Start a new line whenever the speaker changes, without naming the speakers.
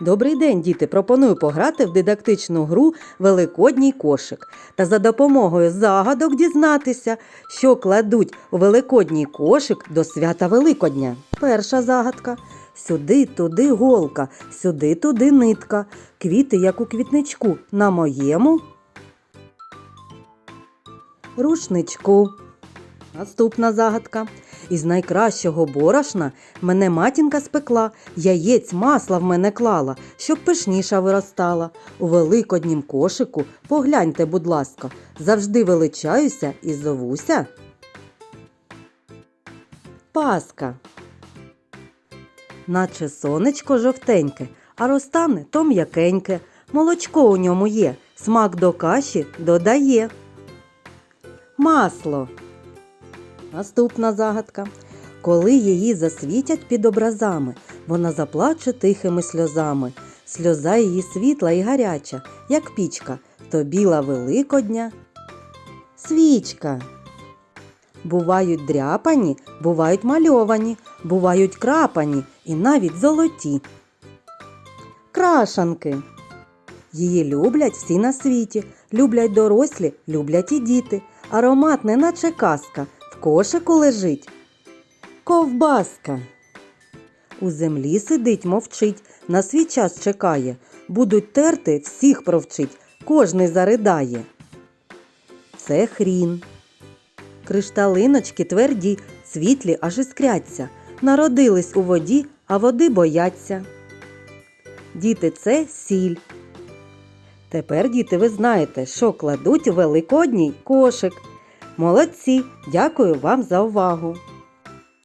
Добрий день, діти! Пропоную пограти в дидактичну гру Великодній кошик та за допомогою загадок дізнатися, що кладуть у великодній кошик до свята Великодня. Перша загадка. Сюди, туди голка, сюди, туди нитка. Квіти, як у квітничку, на моєму рушничку. Наступна загадка. Із найкращого борошна мене матінка спекла, яєць масла в мене клала, щоб пишніша виростала. У великоднім кошику погляньте, будь ласка, завжди величаюся і зовуся. Паска. Наче сонечко жовтеньке, а розтане то м'якеньке. Молочко у ньому є, смак до каші додає. Масло. Наступна загадка. Коли її засвітять під образами, вона заплаче тихими сльозами. Сльоза її світла і гаряча, як пічка, то біла великодня. Свічка. Бувають дряпані, бувають мальовані, бувають крапані і навіть золоті. Крашанки. Її люблять всі на світі, люблять дорослі, люблять і діти. Аромат не наче казка, кошику лежить. Ковбаска. У землі сидить, мовчить, на свій час чекає. Будуть терти, всіх провчить, кожний заридає. Це хрін. Кришталиночки тверді, світлі аж іскряться. Народились у воді, а води бояться. Діти, це сіль. Тепер, діти, ви знаєте, що кладуть у великодній кошик. Молодці! Дякую вам за увагу!